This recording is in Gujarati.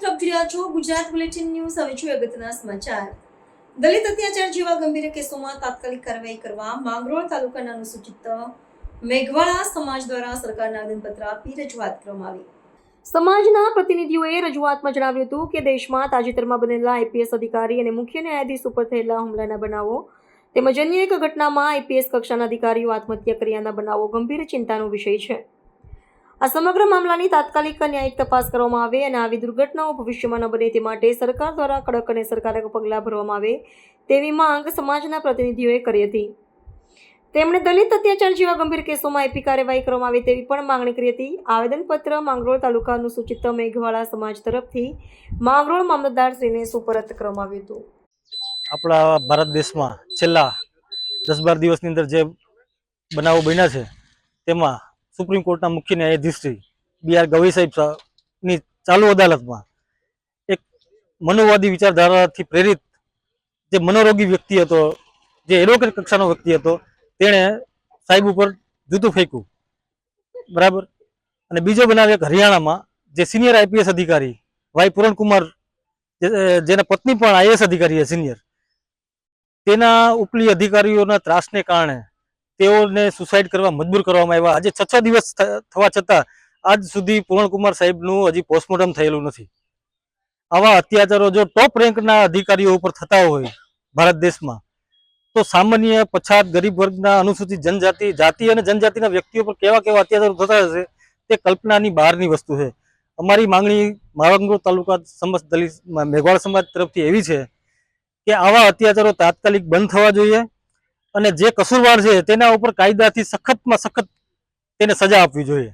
છો? ગુજરાત બુલેટિન ન્યૂઝ, હવે જોઈએ અગત્યના સમાચાર. દલિત અત્યાચાર જેવા ગંભીર કેસોમાં તાત્કાલિક કાર્યવાહી કરવા માંગરોળ તાલુકાના અનુસૂચિત મેઘવાળા સમાજ દ્વારા સરકારને આવેદનપત્ર આપી રજૂઆત કરવામાં આવી. સમાજના પ્રતિનિધિઓએ રજૂઆતમાં જણાવ્યું હતું કે દેશમાં તાજેતરમાં બનેલા આઈપીએસ અધિકારી અને મુખ્ય ન્યાયાધીશ ઉપર થયેલા હુમલાના બનાવો તેમજ અન્ય એક ઘટનામાં આઈપીએસ કક્ષાના અધિકારીઓ આત્મહત્યા કર્યાના બનાવો ગંભીર ચિંતાનો વિષય છે. આ સમગ્ર મામલાની તાત્કાલિક ન્યાયિક તપાસ કરવામાં આવે અને આવી દુર્ઘટનાઓ ભવિષ્યમાં ન બને તે માટે સરકાર દ્વારા કડક અને સરકારક પગલાં ભરવામાં આવે તેવી માંગ સમાજના પ્રતિનિધિઓએ કરી હતી. તેમણે દલિત અત્યાચાર જેવા ગંભીર કેસોમાં એપી કાર્યવાહી કરવામાં આવે તેવી પણ માંગણી કરી હતી. આવેદનપત્ર માંગરોળ તાલુકા અનુસૂચિત મેઘવાળા સમાજ તરફથી માંગરોળ મામલતદારશ્રીને સુપરત કરવામાં આવ્યું હતું. આપણા ભારત દેશમાં છેલ્લા દસ બાર દિવસની અંદર જે બનાવો બન્યા છે, તેમાં સુપ્રીમ કોર્ટના મુખ્ય ન્યાયાધીશ શ્રી બી આર ગવઈ સાહેબની ચાલુ અદાલતમાં એક મનોવાદી વિચારધારાથી પ્રેરિત જે મનોરોગી વ્યક્તિ હતો, જે એડવોકેટ કક્ષાનો વ્યક્તિ હતો, તેણે સાહેબ ઉપર જૂતું ફેંક્યું. બરાબર? અને બીજો બનાવ એક હરિયાણામાં જે સિનિયર આઈપીએસ અધિકારી વાય પૂરણકુમાર જેના પત્ની પણ આઈએસ અધિકારી છે, સિનિયર, તેના ઉપલી અધિકારીઓના ત્રાસને કારણે તેઓને સુસાઇડ કરવા મજબૂર કરવામાં આવ્યા. આજે છ છ દિવસ થવા છતાં આજ સુધી પૂરણકુમાર સાહેબનું હજી પોસ્ટમોર્ટમ થયેલું નથી. આવા અત્યાચારો જો ટોપ રેન્કના અધિકારીઓ ઉપર થતા હોય ભારત દેશમાં, તો સામાન્ય પછાત ગરીબ વર્ગના અનુસૂચિત જનજાતિ, જાતિ અને જનજાતિના વ્યક્તિઓ પર કેવા કેવા અત્યાચારો થતા હશે તે કલ્પનાની બહારની વસ્તુ છે. અમારી માંગણી માવંગરોળ તાલુકા સમસ્ત દલિત, મેઘવાળ સમાજ તરફથી એવી છે કે આવા અત્યાચારો તાત્કાલિક બંધ થવા જોઈએ. અને જે કસૂરવાર છે તેના ઉપર કાયદાથી સખતમાં સખત તેને સજા આપવી જોઈએ.